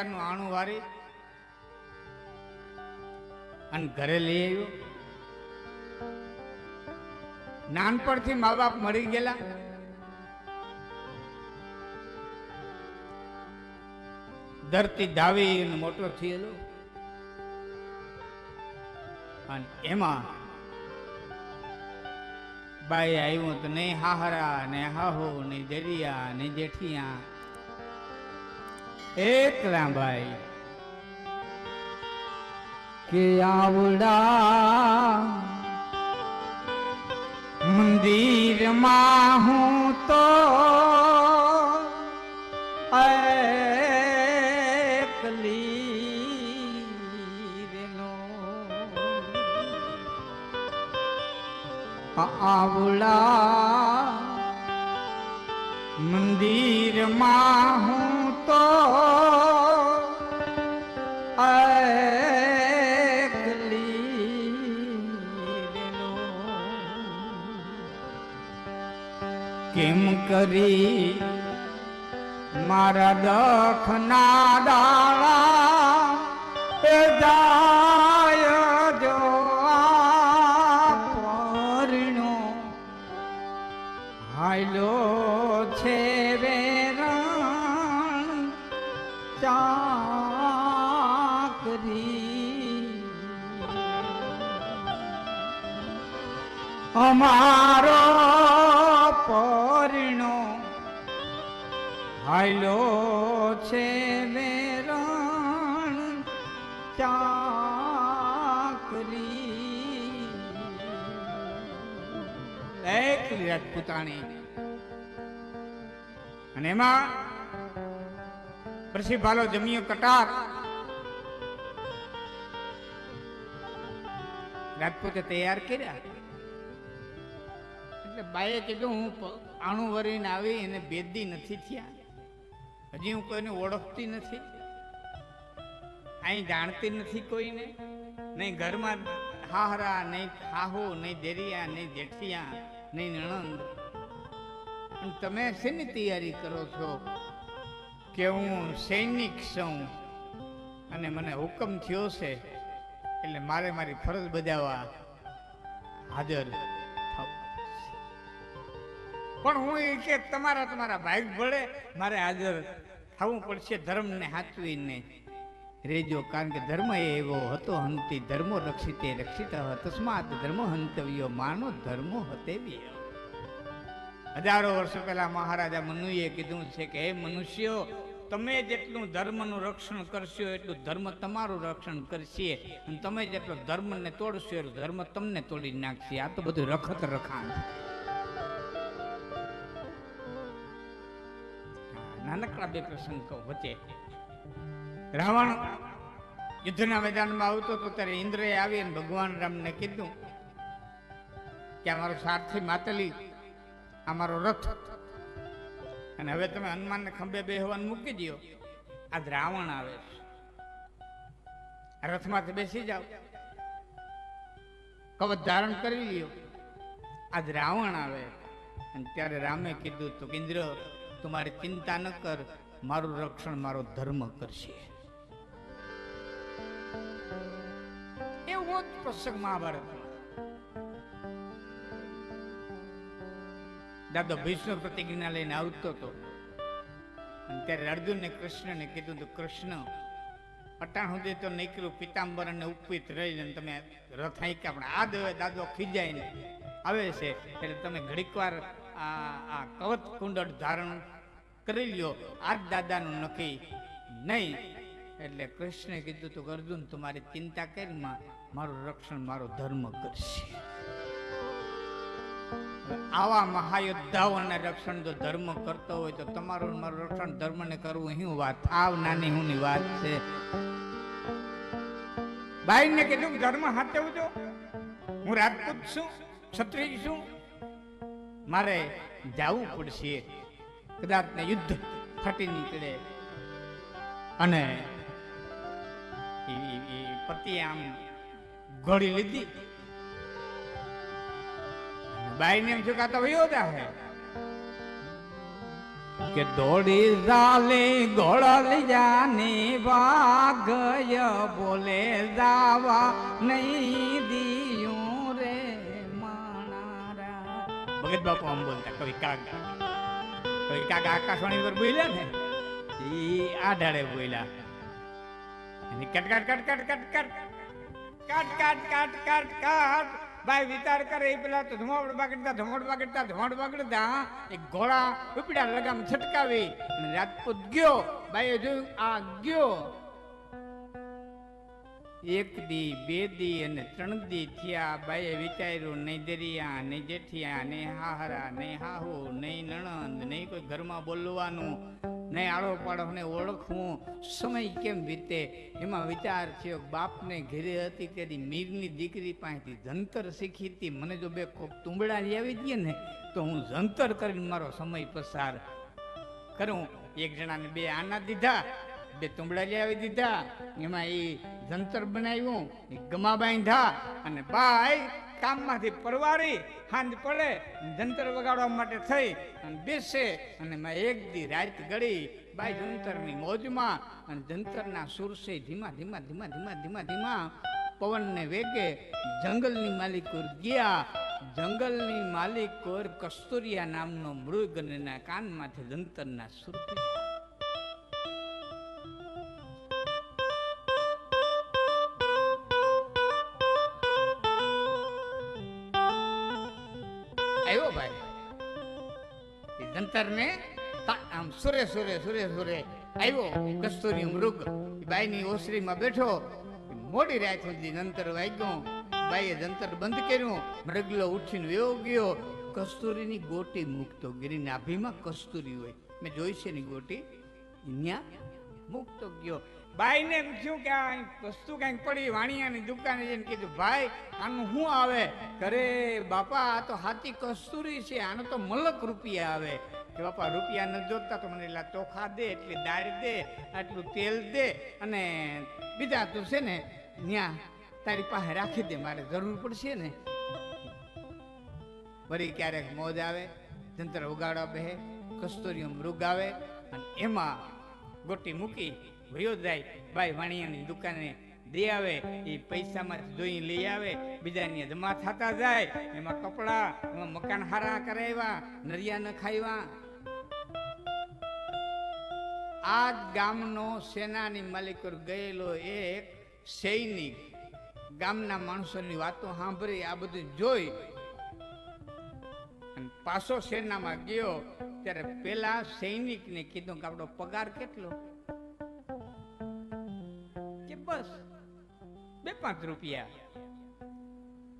માતાનું આણું વારી અને ઘરે લઈ આવ્યો. નાનપણથી મા બાપ મરી ગયેલા. ધરતી ધાવી મોટો થયેલો. અને એમાં બાઈ આવ્યું તો નહીં હાહરા ને હાહો ને દરિયા ને જેઠિયા એકલા ભાઈ કે આવડા મંદિરમાં હું તો આવડા મંદિરમાં હું કરી મારા દખના દાળા એ જાય જો પરણો હાયલો છે વેરણ ચાકરી. અમારો હાયલો છે વેરણ ચાકરી. એક રાજપૂતાણી અને એમાં પછી ભાલો જમ્યો કટાર. રાજપૂતે તૈયાર કર્યા. એટલે બાઈએ કીધું, હું આણું વરીને આવી એને બેદી નથી થયા. હજી હું કોઈને ઓળખતી નથી. અહીં જાણતી નથી કોઈને. નહીં ઘરમાં હાહરા, નહીં હાહુ નહીં દેરિયા, નહીં જેઠિયા, નહીં નણંદ. તમે શેની તૈયારી કરો છો કે હું સૈનિક છું? અને મને હુકમ થયો છે એટલે મારે મારી ફરજ બજાવવા હાજર. પણ હું એ કે તમારા તમારા ભાઈ ભળે મારે હાજર થવું પડશે ધર્મને સાચવીને રેજો, કારણ કે ધર્મ એ એવો હતો, હંતી ધર્મો રક્ષિતે રક્ષિત તસ્માત ધર્મ હંતવ્યો, માનો ધર્મો હતેવ્ય. હજારો વર્ષો પહેલા મહારાજા મનુએ કીધું છે કે, હે મનુષ્યો, તમે જેટલું ધર્મનું રક્ષણ કરશો, એટલું ધર્મ તમારું રક્ષણ કરશે. અને તમે જેટલો ધર્મને તોડશો, એટલું ધર્મ તમને તોડી નાખશે. આ તો બધું રખત રખાણ. નાનકડા બે પ્રસંગ વચ્ચે. રાવણ યુદ્ધના મેદાનમાં આવતો તો ત્યારે ઇન્દ્રએ આવી અને ભગવાન રામને કીધું કે અમારો સારથી માતલી અમારો મારો રથ. અને હવે તમે હનુમાનને ખંભે બેહવાનું મૂકી દો આજ રાવણ આવે છે. રથમાંથી બેસી જાઓ. કવચ ધારણ કરી લ્યો. આજ રાવણ આવે. અને ત્યારે રામે કીધું તો ઇન્દ્ર તમારી ચિંતા ન કર. મારું રક્ષણ, મારો ધર્મ કરશે. એવો જ પ્રસંગ મહાભારત. દાદો ભીષ્મ પ્રતિજ્ઞા લઈને આવતો હતો. અને ત્યારે અર્જુનને કૃષ્ણને કીધું તો કૃષ્ણ અટાણ સુધી તો નીકળ્યું પિતાંબર અને ઉપવિત રહીને તમે રથ આંક્યા પણ આ દવે દાદો ખીજાઈને આવે છે. એટલે તમે ઘડીક વાર આ આ કવચ કુંડળ ધારણ કરી લ્યો. આ દાદાનું નક્કી નહીં. એટલે કૃષ્ણે કીધું તો, અર્જુન, તમારી ચિંતા કરી મારું રક્ષણ, મારો ધર્મ કરશે. આવા મહાયોદ્ધાઓના રક્ષણ જો ધર્મ કરતો હોય, તો તમારું મારું રક્ષણ ધર્મને કરવું શું વાત. આવ નાની હુંની વાત છે. બાઈને કીધું ધર્મ હાથે હું રાજપૂત છું, ક્ષત્રિય છું મારે જવું પડશે. કદાચ ને યુદ્ધ ફાટી નીકળે. અને પતિ આમ ઘોડી લીધી. બાઈ ને ચુકાતો વયો હે કે દોડી જાલે ઘોડલ જાની વાઘ બોલે જાવા નહીં દી ભગત બાપુ આમ બોલતા, કવિ કાકા કવિ કાકા આકાશવાણી પર બોલ્યા ને એ આ ઢાળે બોલ્યા. અને કટ કટ કટ કટ કટ કટ. કટ કટ કટ કટ ભાઈ વિચાર કરે એ પેલા તો ધુમાડ બગડતા ધુમાડ બગડતા ધુમાડ બગડતા એક ઘોડા ઉપડા લગામ છટકાવી અને રાજપૂત ગયો. ભાઈ જોયું, આ ગયો. એક દી, બે દી અને ત્રણ દી થયા. બાઈએ વિચાર્યું, નહીં દરિયા, નહીં જેઠિયા, નહીં હાહરા, નહીં હાહુ, નહીં નણંદ, નહીં કોઈ ઘરમાં બોલવાનું, નહીં આડો પાડોને ઓળખવું. સમય કેમ વીતે? એમાં વિચાર થયો, બાપને ઘેરે હતી તેથી મીરની દીકરી પાસેથી જંતર શીખી હતી. મને જો બે કોક તુંબડા આવી દઈએ ને, તો હું જંતર કરીને મારો સમય પસાર કરું. એક જણાને બે આના દીધા. બે તુંબડા લઈ આવી દીધા. એમાં એ જંતર બનાવ્યું, એ ગમા બાંધા અને બાઈ કામમાંથી પરવારી હાંજ પડે, જંતર વગાડવા માટે થઈ અને બેસે અને મેં એક દી રાત ગળી બાઈ જંતરની મોજમાં અને જંતરના સુરસે ધીમા ધીમા ધીમા ધીમા ધીમા ધીમા પવનને વેગે જંગલની માલિકોર ગયા. જંગલની માલિકોર કસ્તુરિયા નામનો મૃગ અને કાનમાંથી જંતરના સુર આવ્યો ભાઈ. જંતરને આમ સુરે સુરે સુરે સુરે આવ્યો. કસ્તુરી મૃગ. બાઈની ઓસરીમાં બેઠો. મોડી રાત સુધી જંતર વાગ્યો. બાઈએ જંતર બંધ કર્યું. મૃગલો ઉઠીને વેવો ગયો. કસ્તુરીની ગોટી મૂકતો ગીરી નાભીમાં કસ્તુરી હોય. મેં જોઈ છે ની ગોટી. ત્યાં મૂકતો ગયો. બાઈને પૂછ્યું કે આ વસ્તુ કાંઈક પડી, વાણિયાની દુકાને જઈને કીધું, ભાઈ, આનું શું આવે? ઘરે, બાપા, આ તો હાથી કસ્તુરી છે, આનો તો મલક રૂપિયા આવે. કે બાપા, રૂપિયા ન જોતા તો મને એટલા ચોખા દે, એટલી દાળ દે, આટલું તેલ દે અને બીજા તું છે ને ત્યાં તારી પાસે રાખી દે, મારે જરૂર પડશે ને. વળી ક્યારેક મોજ આવે, જંતર ઉગાડવા બેહે, કસ્તુરીઓ મૃગ આવે, અને એમાં ગોટી મૂકી વયો જાય, ભાઈ વાણિયાની દુકાને દે આવે, એ પૈસામાં જોઈ લઈ આવે, બીજાની જમા થતા જાય, એમાં કપડા, એમાં મકાન હારા કરાવ્યા, નરિયા ન ખાવ્યા આ ગામનો સેનાની માલિક ગયેલો એક સૈનિક ગામના માણસોની વાતો સાંભળી, આ બધું જોઈ પાછો સેનામાં ગયો, ત્યારે પેલા સૈનિકને કીધું કે આપણો પગાર કેટલો? બસ. બે પાંચ રૂપિયા.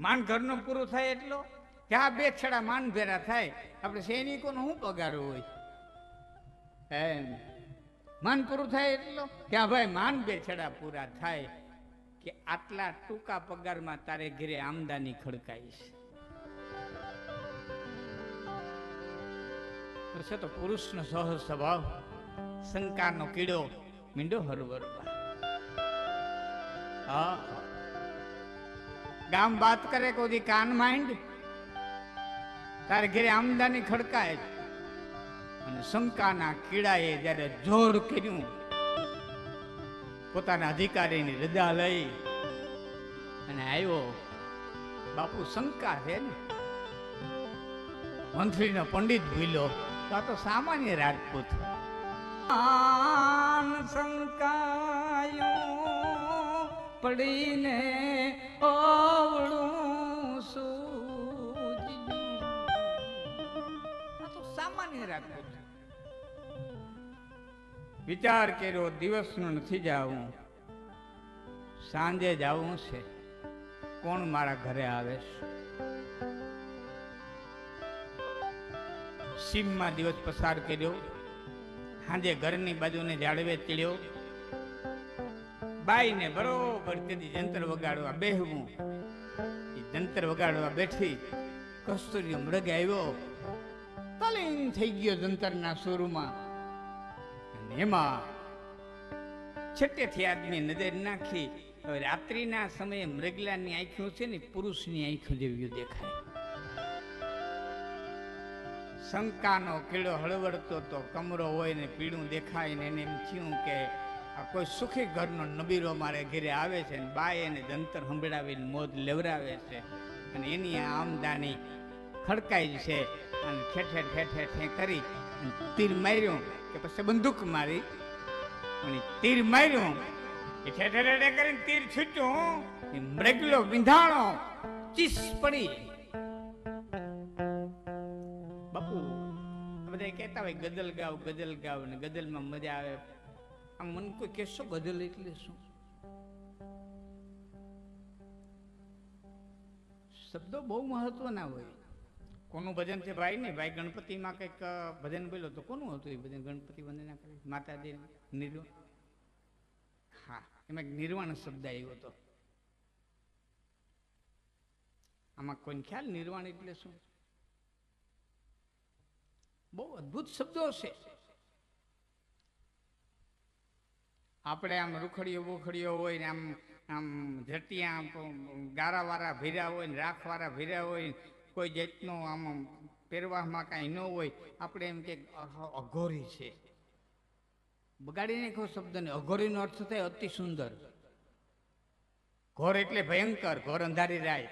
માન ઘરનો પૂરો થાય એટલો? કે આ બે છડા માન ભેરા થાય? આપણે સૈનિકોનો શું પગાર હોય? એમ. માન પૂરું થાય એટલો? કે આ ભાઈ માન બે છડા પૂરા થાય? કે આટલા ટૂંકા પગારમાં તારે ઘરે આમદાની ખડકાઈશ. છે તો પુરુષનો સહજ સ્વભાવ શંકાનો કીડો. મીંડો હરવરવા. ગામ વાત કરે કોઈ કાન માંડ? તારે ઘરે આમદાની ખડકાય અને શંકાના કીડાએ જ્યારે જોર કર્યું, પોતાના અધિકારીની રજા લઈ અને આવ્યો. બાપુ શંકા છે ને? મંત્રીનો પંડિત ભૂલ્યો તો આ તો સામાન્ય રાજપૂત. શંકાયું. પડીને ઓવળું સૂજ્યું. સામાન્ય રાખવું વિચાર કર્યો, દિવસનું નથી જાવું. સાંજે જાવું છે. કોણ મારા ઘરે આવે છે? સીમમાં દિવસ પસાર કર્યો. સાંજે ઘરની બાજુને જાળવે ચડ્યો બાઈને બરોબર તેથી જંતર વગાડવા બેહવું. એ જંતર વગાડવા બેઠી કસ્તુરી મૃગ આવ્યો. તલીન થઈ ગયો જંતરના સુરમાં. અને એમાં છેટેથી આદમી નજર નાખી હવે રાત્રિના સમયે મૃગલાની આંખો છે ને પુરુષની આંખો જેવી દેખાય. શંકાનો કીડો હળવડતો તો કમરો હોય ને પીળું દેખાય ને એને એમ થયું કે આ કોઈ સુખી ઘરનો નબીરો મારે ઘરે આવે છે ને બાય એને જંતર સંભળાવીને મોત લેવરાવે છે અને એની આમદાની ખડકાઈ છે અને ઠેઠે ઠેઠે ઠે કરી તીર માર્યું કે પછી બંદૂક મારી અને તીર માર્યું એ ઠેઠે ઠેઠે કરીને તીર છૂટ્યું, એ મૃગલો વિંધાણો ચીસ પડી. બાપુ બધા કહેતા હોય ગઝલ ગાવ ગઝલ ગાવ ને ગઝલમાં મજા આવે. આમ મન કોઈ કહેશો ગઝલ એટલે શું? શબ્દો બહુ મહત્વના હોય. કોનું ભજન છે ભાઈ નહીં ભાઈ ગણપતિમાં કંઈક ભજન બોલ્યો તો કોનું હતું એ ભજન? ગણપતિ વંદના કરી? માતાજી નિર્વાણ હા, એમાં નિર્વાણ શબ્દ આવ્યો હતો. આમાં કોઈને ખ્યાલ? નિર્વાણ એટલે શું? બહુ અદ્ભુત શબ્દો છે. આપણે આમ રૂખડીઓ બુખડીઓ હોય ને આમ આમ ઝટિયા ગારાવાળા ભીરા હોય ને રાખવાળા ભીરા હોય ને કોઈ જાતનો આમ આમ પહેરવામાં કાંઈ ન હોય, આપણે એમ કે અઘોરી છે. બગાડી નાખો શબ્દને. અઘોરીનો અર્થ થાય અતિ સુંદર. ઘોર એટલે ભયંકર, ઘોર અંધારી રાય.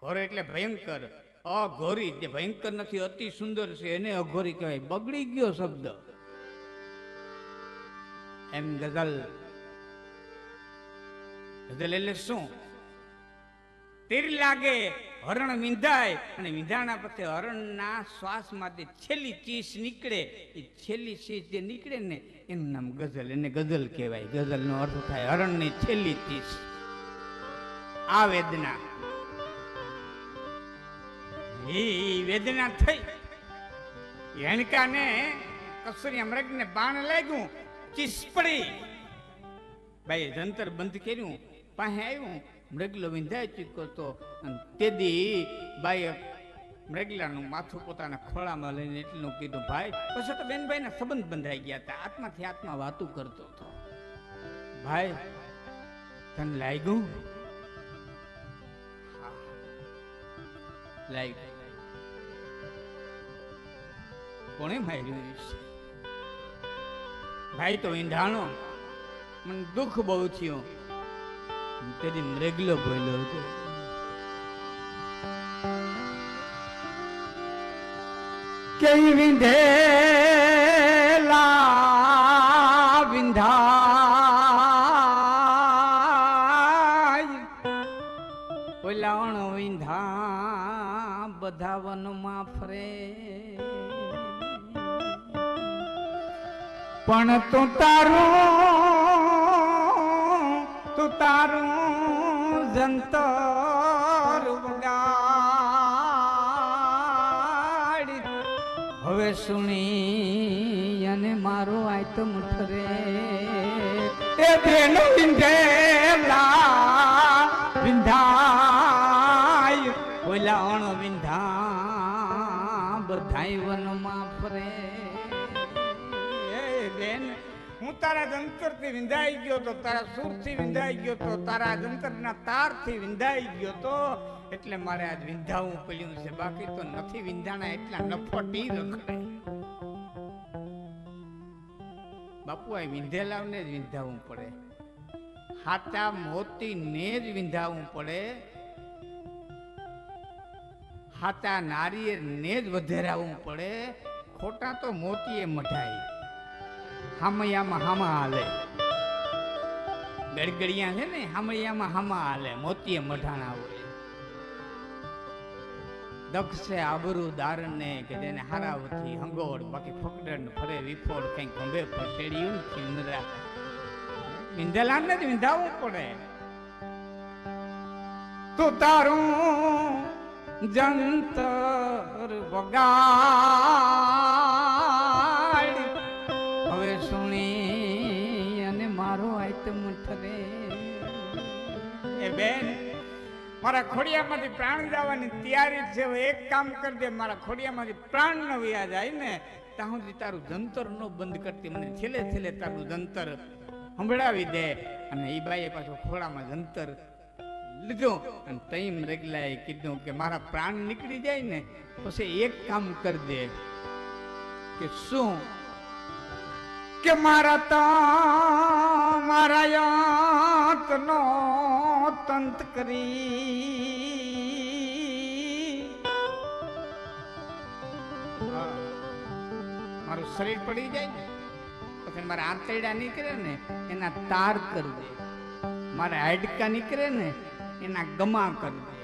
ઘોર એટલે ભયંકર. અઘોરી, જે ભયંકર નથી, અતિ સુંદર છે, એને અઘોરી કહેવાય. બગડી ગયો શબ્દ. એમ ગઝલ. ગઝલ એટલે શું? તીર લાગે, હરણ વિંધાય, અને વિંધાણા પછી હરણના શ્વાસમાંથી છેલ્લી ચીસ નીકળે. એ છેલ્લી ચીસ જે નીકળે ને, એનું નામ ગઝલ. એને ગઝલ કહેવાય. ગઝલનો અર્થ થાય હરણની છેલ્લી ચીસ. આ વેદના. એ વેદના થઈ. હેણકાને કસુરી મૃગને બાણ લાગ્યું. ચીસ પડી ભાઈ જંતર બંધ કર્યું, પાસે આવ્યું, મૃગલો વિંધાઈ ચૂક્યો હતો અને તેદી બાઈએ મૃગલાનું માથું પોતાના ખોળામાં લઈને એટલું કીધું, ભાઈ, પછી તો બેનભાઈના સંબંધ બંધાઈ ગયા હતા, આત્માથી આત્મા વાતું કરતો હતો. ભાઈ, તને લાગ્યું? લાગ્યું. કોણે માર્યું છે ભાઈ તો ઈંધાણો મને દુઃખ બહુ થયું. તેથી મૃગલો બોલ્યો હતો. કે વિંધેલા વિંધાય? ઓલાણ વિંધા બધા વનમાં ફરે. પણ તું તારું તું તારું જંતર હવે સુણી અને મારો આયતમ ઠરે એ બેનો વિંધેલા વિંધાય, ઓલા અણ વિંધા બધાય વનમાં ફરે. બેન, હું તારા જંતરથી વિંધાઈ ગયો તો, તારા સુરથી વિંધાઈ ગયો તો, તારા જંતરના તારથી વિંધાઈ ગયો તો, એટલે મારે આજ વિંધાવું પડ્યું છે. બાકી તો નથી વિંધાણા એટલા નફટી રખડે બાપુ, આ વિંધેલાવને જ વિંધાવું પડે. હાચા મોતીને જ વિંધાવું પડે. હાચા ને જ વધેરાવું પડે. ખોટા તો મોતીએ મઢાય. હામૈયામાં હામા હાલે ગડગડિયા છે ને, હામૈયામાં હામા હાલે મોતીએ મઢાણા હોય. દક્ષ છે આબરૂ કે જેને હારાવથી હંગોળ, બાકી ફકડન ફરે વિફોળ કંઈક ગંભે ફસેડ્યું ને વિંધેલા ને જ વિંધાવવું પડે. તો તારું જંતર વગાડ મારા ખોડિયામાંથી પ્રાણ જવાની તૈયારી છે એક કામ કરી દે, મારા ખોડિયામાંથી પ્રાણ ન વ્યા જાય ને, ત્યાં સુધી તારું જંતર ન બંધ કરતી. મને છેલ્લે છેલ્લે તારું જંતર સંભળાવી દે. અને એ બાઈએ પાછું ખોળામાં જંતર લીધું. અને તઈમ રેગલાએ કીધું કે મારા પ્રાણ નીકળી જાય ને, પછી એક કામ કરી દે કે શું કે મારા તા મારા યાતનો તંત કરી. મારું શરીર પડી જાય ને પછી મારા આંતરડા નીકળે ને, એના તાર કરી દે. મારા હાડકા નીકળે ને, એના ગમા કરી દે.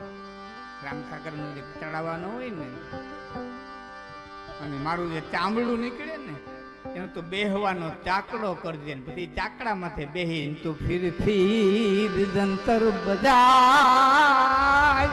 રામસાગરનું જે ચડાવવાનું હોય ને, અને મારું જે ચામડું નીકળે ને એનો તો બેહવાનો ચાકડો કરજે ને બધી ચાકડા માથે બેહીને તો ફીર ફીર જંતર બજાય.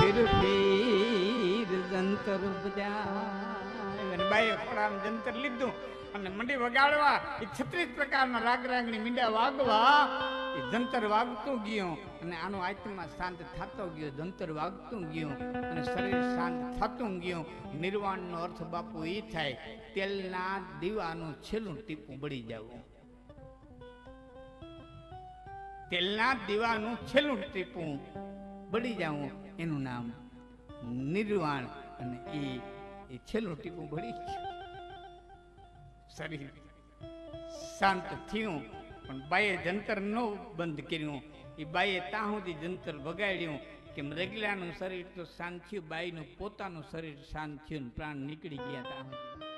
ફીર ફીર જંતર બજાય. બાઈએ ખોડામાં જંતર લીધું અને મંડી વગાડવા એ છત્રીસ પ્રકારના રાગ રાગણી મીંડા વાગવા એ જંતર વાગતું ગયું અને આનો આત્મા શાંત થતો ગયો, જંતર વાગતું ગયું અને શરીર શાંત થતું ગયું. નિર્વાણનો અર્થ બાપુ એ થાય, તેલના દીવાનું છેલ્લું ટીપું બળી જવું. તેલના દીવાનું છેલ્લું ટીપું બળી જવું, એનું નામ નિર્વાણ અને એ એ છેલ્લું ટીપું બળી ગયું. શરીર શાંત થયું પણ બાઈએ જંતર ન બંધ કર્યું. એ બાઈએ ત્યાં સુધી જંતર વગાડ્યું કે મૃગલાનું શરીર તો શાંત થયું, બાઈનું પોતાનું શરીર શાંત થયું પ્રાણ નીકળી ગયા ત્યાં